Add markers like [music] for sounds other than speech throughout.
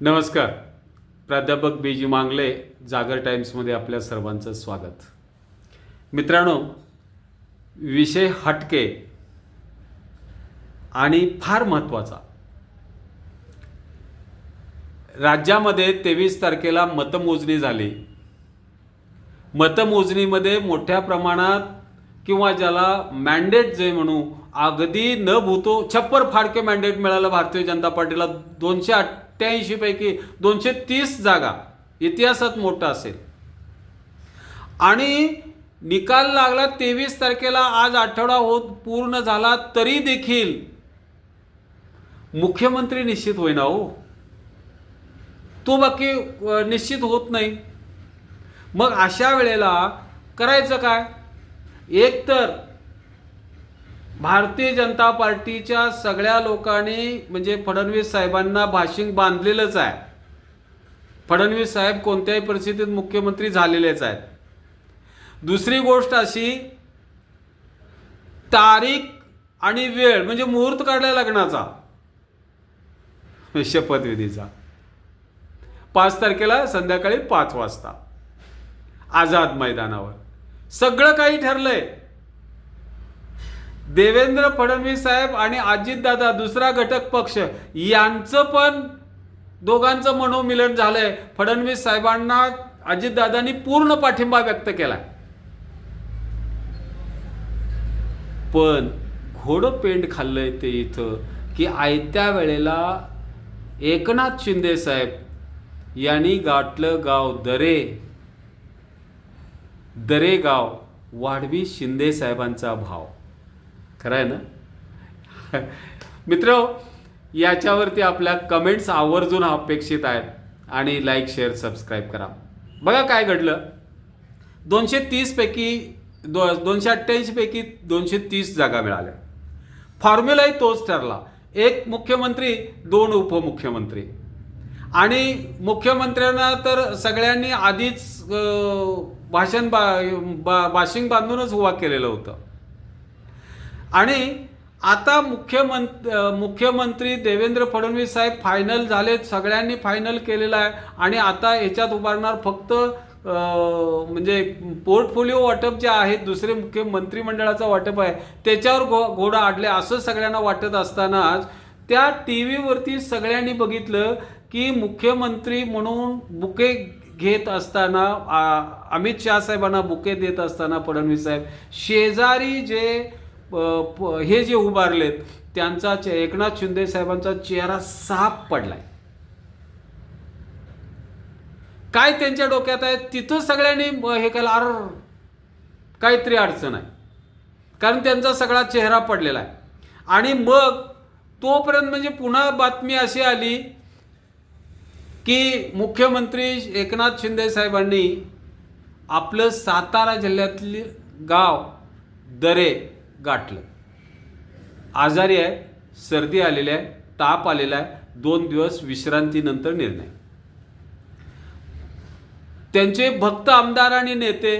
नमस्कार. प्राध्यापक बीजी मांगले जागर टाईम्समध्ये आपल्या सर्वांचं स्वागत. मित्रांनो विषय हटके आणि फार महत्त्वाचा. राज्यामध्ये तेवीस तारखेला मतमोजणी झाली. मतमोजणीमध्ये मोठ्या प्रमाणात किंवा ज्याला मॅन्डेट जे म्हणू अगदी न भूतो छप्पर फाडके मॅन्डेट मिळालं भारतीय जनता पार्टीला दोनशे आठ अठ्ठ्याऐंशीपैकी दोनशे तीस जागा इतिहासात मोठा असेल. आणि निकाल लागला तेवीस तारखेला आज आठवडा होत पूर्ण झाला तरी देखील मुख्यमंत्री निश्चित होईना हो. तो बाकी निश्चित होत नाही. मग अशा वेळेला करायचं काय? एक तर भारतीय जनता पार्टीच्या सगळ्या लोकांनी म्हणजे फडणवीस साहेबांना भाषिंग बांधलेलंच आहे. फडणवीस साहेब कोणत्याही परिस्थितीत मुख्यमंत्री झालेलेच आहेत. दुसरी गोष्ट अशी तारीख आणि वेळ म्हणजे मुहूर्त काढला लग्नाचा. म्हणजे शपथविधीचा पाच तारखेला संध्याकाळी पाच वाजता. आझाद मैदानावर. सगळं काही ठरलंय. देवेंद्र फडणवीस साहेब आणि अजितदादा दुसरा घटक पक्ष यांचं पण दोघांचं मनोमिलन झालंय. फडणवीस साहेबांना अजितदादांनी पूर्ण पाठिंबा व्यक्त केला पण घोडं पेंड खाल्लंय ते इथं की आयत्या वेळेला एकनाथ शिंदे साहेब यांनी गाठलं गाव दरे. दरे गाव वाढवी शिंदे साहेबांचा भाव. खरं आहे ना? मित्र याच्यावरती आपल्या कमेंट्स आवर्जून अपेक्षित आहेत आणि लाईक शेअर सबस्क्राईब करा. बघा काय घडलं. दोनशे तीसपैकी दो दोनशे अठ्ठ्याऐंशीपैकी दोनशे तीस जागा मिळाल्या. फॉर्म्युलाही तोच ठरला. एक मुख्यमंत्री दोन उपमुख्यमंत्री. आणि मुख्यमंत्र्यांना तर सगळ्यांनी आधीच भाषण बा बा भाशिंग बांधूनच उभा केलेलं होतं. आणि आता मुख्यमंत्री मुख्यमंत्री देवेंद्र फडणवीस साहेब फायनल झालेत सगळ्यांनी फायनल केलेलं आहे. आणि आता याच्यात उभारणार फक्त म्हणजे पोर्टफोलिओ वाटप जे आहेत दुसरे मुख्य मंत्रिमंडळाचं वाटप आहे त्याच्यावर घो घोडा आडले असं सगळ्यांना वाटत असतानाच त्या टी व्हीवरती सगळ्यांनी बघितलं की मुख्यमंत्री म्हणून बुके घेत असताना अमित शहा साहेबांना बुके देत असताना फडणवीस साहेब शेजारी जे प- हे जे उभारलेत त्यांचा चे- एकनाथ शिंदे साहेबांचा चेहरा साफ पडलाय. काय त्यांच्या डोक्यात आहे तिथं सगळ्यांनी हे केलं अर काहीतरी अडचण आहे. कारण त्यांचा सगळा चेहरा पडलेला आहे. आणि मग तोपर्यंत म्हणजे पुन्हा बातमी अशी आली की मुख्यमंत्री एकनाथ शिंदे साहेबांनी आपलं सातारा जिल्ह्यातली गाव दरे गाठलं. आजारी आहे सर्दी आलेली आहे ताप आलेला आहे दोन दिवस विश्रांतीनंतर निर्णय. त्यांचे भक्त आमदार आणि नेते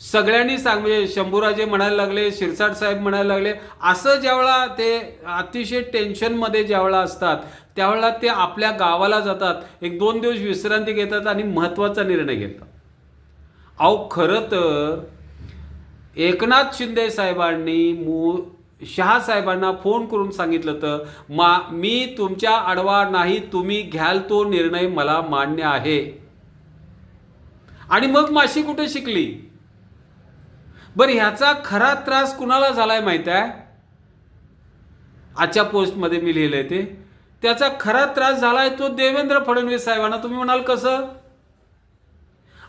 सगळ्यांनी सांग म्हणजे शंभूराजे म्हणायला लागले शिरसाट साहेब म्हणायला लागले असं ज्यावेळा ते अतिशय टेन्शनमध्ये ज्यावेळा असतात त्यावेळेला ते आपल्या गावाला जातात एक दोन दिवस विश्रांती घेतात आणि महत्त्वाचा निर्णय घेतात. अहो खरं तर एकनाथ शिंदे साहेबांनी मू शहा साहेबांना फोन करून सांगितलं तर मा मी तुमच्या आडवा नाही तुम्ही घ्याल तो निर्णय मला मान्य आहे. आणि मग माशी कुठे शिकली? बरं ह्याचा खरा त्रास कुणाला झालाय माहीत आहे? आजच्या पोस्टमध्ये मी लिहिलंय ते. त्याचा खरा त्रास झालाय तो देवेंद्र फडणवीस साहेबांना. तुम्ही म्हणाल कसं?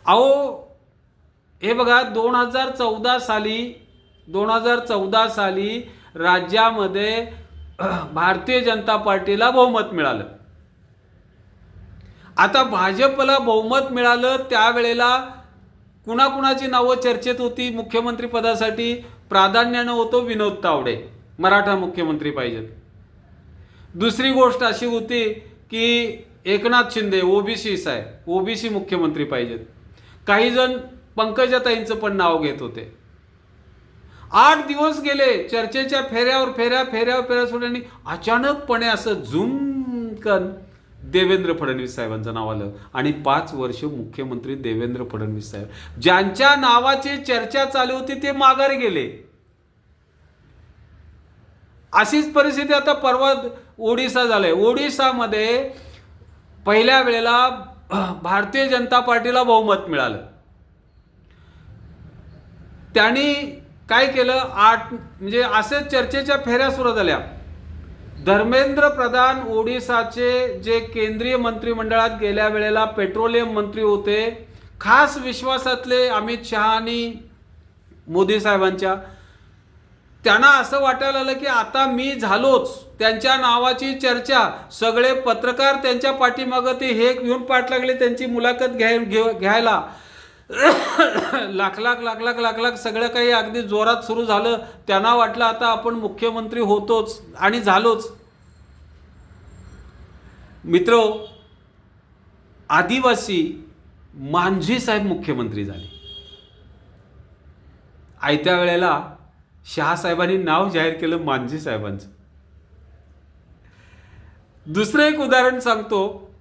अहो हे बघा दोन हजार चौदा साली दोन हजार चौदा साली राज्यामध्ये [clears throat] भारतीय जनता पार्टीला बहुमत मिळालं. आता भाजपला बहुमत मिळालं त्यावेळेला कुणाकुणाची नावं चर्चेत होती? मुख्यमंत्री पदासाठी प्राधान्यानं होतो विनोद तावडे मराठा मुख्यमंत्री पाहिजेत. दुसरी गोष्ट अशी होती की एकनाथ शिंदे ओबीसी साहेब ओबीसी मुख्यमंत्री पाहिजेत. काही जण पंकजाताईंचं पण नाव घेत होते. आठ दिवस गेले चर्चेच्या फेऱ्यावर फेऱ्या फेऱ्यावर फेऱ्या सोडल्याने अचानकपणे असं झुमकन देवेंद्र फडणवीस साहेबांचं नाव आलं. आणि पाच वर्ष मुख्यमंत्री देवेंद्र फडणवीस साहेब. ज्यांच्या नावाची चर्चा चालू होती ते माघार गेले. अशीच परिस्थिती आता परवा ओडिसा झालंय. ओडिसामध्ये पहिल्या वेळेला भारतीय जनता पार्टीला बहुमत मिळालं. त्यांनी काय केलं? आठ म्हणजे असे चर्चेच्या फेऱ्या सुरू झाल्या. धर्मेंद्र प्रधान ओडिसाचे जे केंद्रीय मंत्रिमंडळात गेल्या वेळेला पेट्रोलियम मंत्री होते खास विश्वासातले अमित शहा आणि मोदी साहेबांच्या. त्यांना असं वाटायला आलं की आता मी झालोच त्यांच्या नावाची चर्चा सगळे पत्रकार त्यांच्या पाठीमागं ते हे घेऊन पाठ लागले त्यांची मुलाखत घ्याय घेव- घ्यायला. [coughs] लाख लाख लाख लाख लाख लाख सगळं काही अगदी जोरात सुरू झालं. त्यांना वाटलं आता आपण मुख्यमंत्री होतोच आणि झालोच. मित्र आदिवासी मांझी साहेब मुख्यमंत्री झाले. आयत्या वेळेला शहासाहेबांनी नाव जाहीर केलं मांझी साहेबांचं. दुसरं एक उदाहरण सांगतो.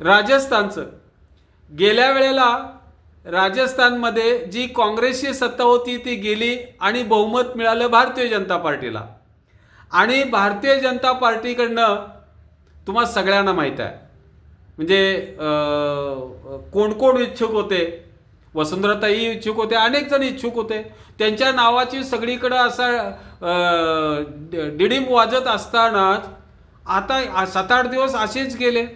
राजस्थानचं. गेल्या वेळेला राजस्थानमध्ये जी काँग्रेसची सत्ता होती ती गेली आणि बहुमत मिळालं भारतीय जनता पार्टीला. आणि भारतीय जनता पार्टीकडनं तुम्हाला सगळ्यांना माहीत आहे. म्हणजे कोण कोण इच्छुक होते? वसुंधराताई इच्छुक होते अनेक जण इच्छुक होते. त्यांच्या नावाची सगळीकडं असा डिडीम वाजत असतानाच आता सात आठ दिवस असेच गेले.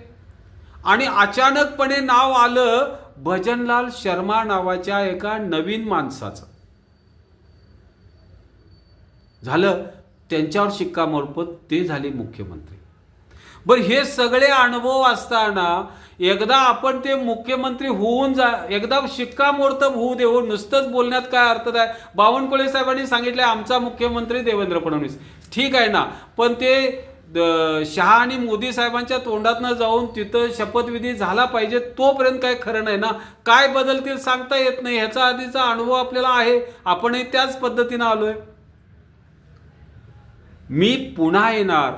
आणि अचानकपणे नाव आलं भजनलाल शर्मा नावाच्या एका नवीन माणसाचं. झालं त्यांच्यावर शिक्कामोर्फत ते झाले मुख्यमंत्री. बरं हे सगळे अनुभव असताना एकदा आपण ते मुख्यमंत्री होऊन जा एकदा शिक्कामोर्तब होऊ देऊ नुसतंच बोलण्यात काय अर्थ आहे? बावनकुळे साहेबांनी सांगितलं आमचा मुख्यमंत्री देवेंद्र फडणवीस. ठीक आहे ना पण ते शहा आणि मोदी साहेबांच्या तोंडातनं जाऊन तिथं शपथविधी झाला पाहिजे तोपर्यंत काय खरं नाही ना? काय बदलतील सांगता येत नाही. ह्याचा आधीचा अनुभव आपल्याला आहे. आपणही त्याच पद्धतीनं आलोय. मी पुन्हा येणार.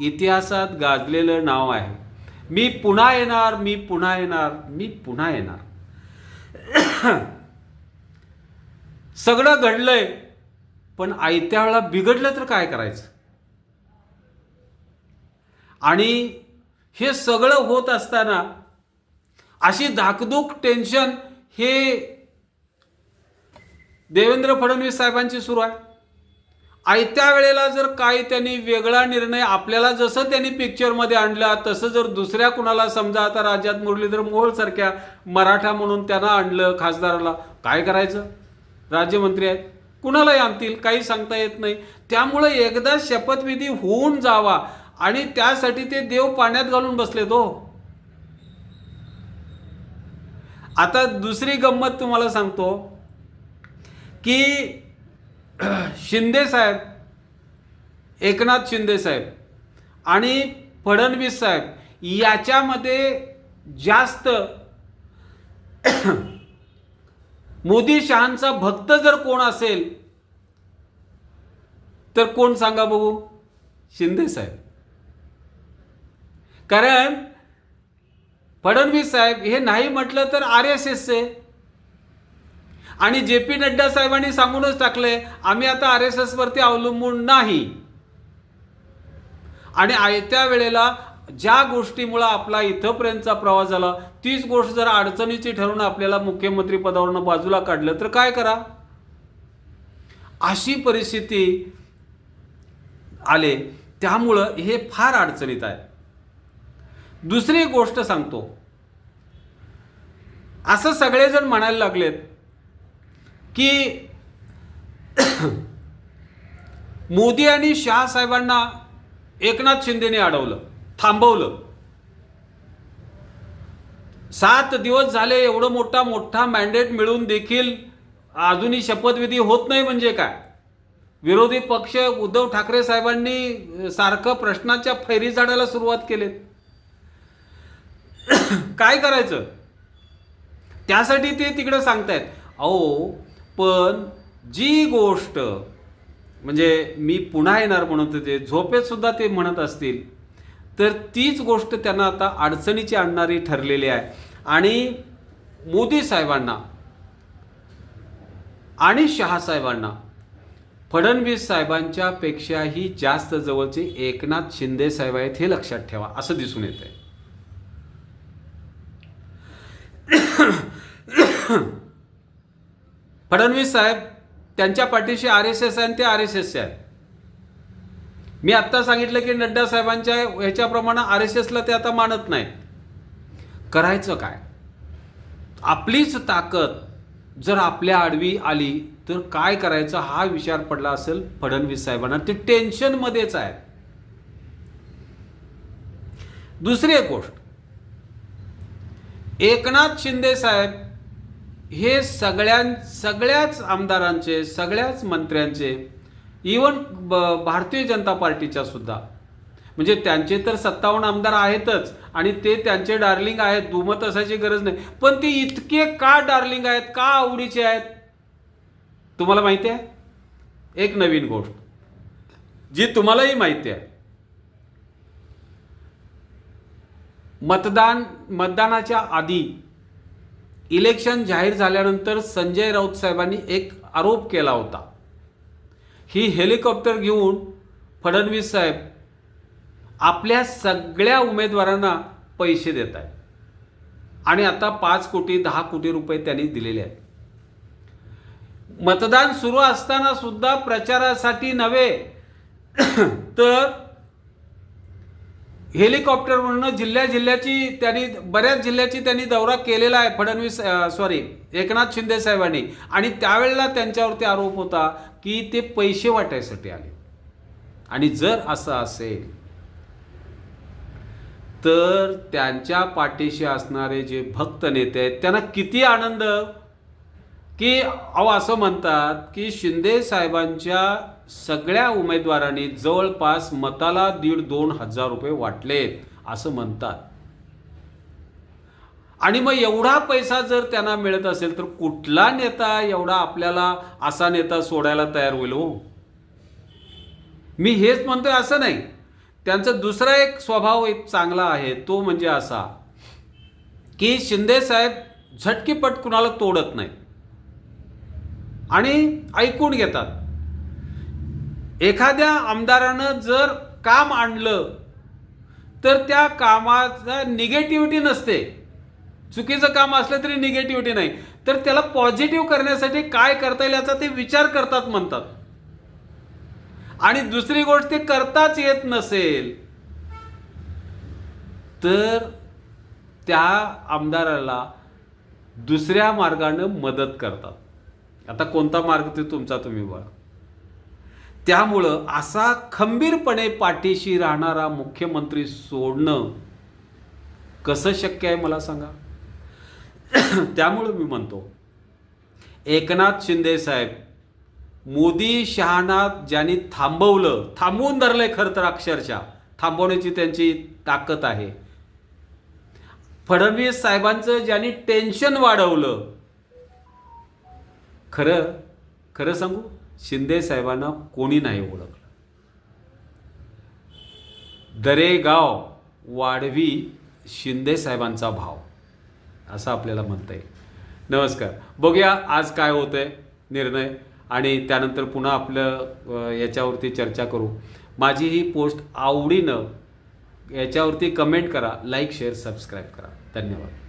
इतिहासात गाजलेलं नाव आहे. मी पुन्हा येणार मी पुन्हा येणार मी पुन्हा येणार. सगळं घडलंय पण आयत्या वेळा बिघडलं तर काय करायचं? आणि हे सगळं होत असताना अशी धाकधूक टेन्शन हे देवेंद्र फडणवीस साहेबांची सुरू आहे. आयत्या वेळेला जर काही त्यांनी वेगळा निर्णय आपल्याला जसं त्यांनी पिक्चरमध्ये आणला तसं जर दुसऱ्या कुणाला समजा आता राज्यात मुरलीधर मोहोळसारख्या मराठा म्हणून त्यांना आणलं खासदाराला काय करायचं? राज्यमंत्री आहेत. कुणालाही आणतील काही सांगता येत नाही. त्यामुळे एकदा शपथविधी होऊन जावा. आणि त्यासाठी ते देव पाण्यात घालून बसले तो. आता दुसरी गंमत तुम्हाला सांगतो की [clears throat] शिंदे साहेब एकनाथ शिंदे साहेब आणि फडणवीस साहेब याच्यामध्ये जास्त [clears throat] मोदी शहांचा भक्त जर कोण असेल तर कोण सांगा बघू? शिंदे साहेब. कारण फडणवीस साहेब हे नाही म्हटलं तर आर एस एसचे आणि जे पी नड्डा साहेबांनी सांगूनच टाकलंय आम्ही आता आर एस एसवरती अवलंबून नाही. आणि आयत्या वेळेला ज्या गोष्टीमुळं आपला इथंपर्यंतचा प्रवास झाला तीच गोष्ट जर अडचणीची ठरवून आपल्याला मुख्यमंत्री पदावरनं बाजूला काढलं तर काय करा? अशी परिस्थिती आले त्यामुळं हे फार अडचणीत आहे. दुसरी गोष्ट सांगतो. असं सगळेजण म्हणायला लागलेत की [clears throat] मोदी आणि शहासाहेबांना एकनाथ शिंदेने अडवलं थांबवलं. सात दिवस झाले एवढं मोठा मोठा मॅन्डेट मिळून देखील अजूनही शपथविधी होत नाही म्हणजे काय? विरोधी पक्ष उद्धव ठाकरे साहेबांनी सारखं प्रश्नाच्या फैरी झाडायला सुरुवात केलीत. काय करायचं? त्यासाठी ते तिकडं सांगतायत. अहो पण जी गोष्ट म्हणजे मी पुन्हा येणार म्हणत होते झोपेत सुद्धा ते म्हणत असतील तर तीच गोष्ट त्यांना आता अडचणीची आणणारी ठरलेली आहे. आणि मोदी साहेबांना आणि शहासाहेबांना फडणवीस साहेबांच्या पेक्षाही जास्त जवळचे एकनाथ शिंदे साहेब आहेत हे लक्षात ठेवा असं दिसून येत आहे फडणवीस साहेब त्यांच्या पाठीशी आर एस एस आहे आणि ते आर एस एस आहेत मी आत्ता सांगितलं की नड्डा साहेबांच्या ह्याच्याप्रमाणे आर एस एसला ते आता मानत नाहीत. करायचं काय? आपलीच ताकद जर आपल्या आडवी आली तर काय करायचं हा विचार पडला असेल फडणवीस साहेबांना. ते टेन्शनमध्येच आहेत. दुसरी एक गोष्ट. एकनाथ शिंदे साहेब हे सगळ्यां सगळ्याच आमदारांचे सगळ्याच मंत्र्यांचे इवन भारतीय जनता पार्टीच्या सुद्धा. म्हणजे त्यांचे तर सत्तावन्न आमदार आहेतच आणि ते त्यांचे डार्लिंग आहेत दुमत असायची गरज नाही. पण ते इतके का डार्लिंग आहेत का आवडीचे आहेत? तुम्हाला माहिती आहे? एक नवीन गोष्ट. जी तुम्हालाही माहिती आहे. मतदान मतदानाच्या आधी इलेक्शन जाहीर झाल्यानंतर संजय राऊत साहेबांनी एक आरोप केला होता. ही हेलिकॉप्टर घेऊन फडणवीस साहेब आपल्या सगळ्या उमेदवारांना पैसे देत आहेत. आणि आता पाच कोटी दहा कोटी रुपये त्यांनी दिलेले आहेत. मतदान सुरू असताना सुद्धा प्रचारासाठी नव्हे तर हेलिकॉप्टरवरनं जिल्ह्या जिल्ह्याची त्यांनी बऱ्याच जिल्ह्याची त्यांनी दौरा केलेला आहे फडणवीस सॉरी एकनाथ शिंदे साहेबांनी. आणि त्यावेळेला त्यांच्यावरती आरोप होता की ते पैसे वाटायसाठी आले. आणि जर असं असेल तर त्यांच्या पाठीशी असणारे जे भक्त नेते आहेत त्यांना किती आनंद. की अहो असं म्हणतात की शिंदे साहेबांच्या सगळ्या उमेदवारांनी जवळपास मताला दीड दोन हजार रुपये वाटलेत असं म्हणतात. आणि मग एवढा पैसा जर त्यांना मिळत असेल तर कुठला नेता एवढा आपल्याला असा नेता सोडायला तयार होईल हो? मी हेच म्हणतोय असं नाही. त्यांचा दुसरा एक स्वभाव एक चांगला आहे तो म्हणजे असा की शिंदे साहेब झटकीपट कुणाला तोडत नाही आणि ऐकून घेतात. एखाद्या आमदारानं जर काम आणलं तर त्या कामाचा निगेटिव्हिटी नसते. चुकीचं काम असलं तरी निगेटिव्हिटी नाही. तर त्याला पॉझिटिव्ह करण्यासाठी काय करता येईल याचा ते विचार करतात म्हणतात. आणि दुसरी गोष्ट ते करताच येत नसेल तर त्या आमदाराला दुसऱ्या मार्गानं मदत करतात. आता कोणता मार्ग ते तुमचा तुम्ही बघा. त्यामुळं असा खंबीरपणे पाठीशी राहणारा मुख्यमंत्री सोडणं कसं शक्य आहे मला सांगा? [clears throat] त्यामुळं मी म्हणतो एकनाथ शिंदे साहेब मोदी शहाना ज्यांनी थांबवलं थांबवून आहे खरं तर अक्षरशः थांबवण्याची त्यांची ताकद आहे. फडणवीस साहेबांचं ज्यांनी टेन्शन वाढवलं खरं खरं सांगू? शिंदे साहेबांना कोणी नाही ओळखलं. दरेगाव वाढवी शिंदे साहेबांचा भाव असं आपल्याला म्हणता येईल. नमस्कार. बघूया आज काय होतंय निर्णय आणि त्यानंतर पुन्हा आपलं याच्यावरती चर्चा करू. माझी ही पोस्ट आवडीनं याच्यावरती कमेंट करा लाईक शेअर सबस्क्राईब करा. धन्यवाद.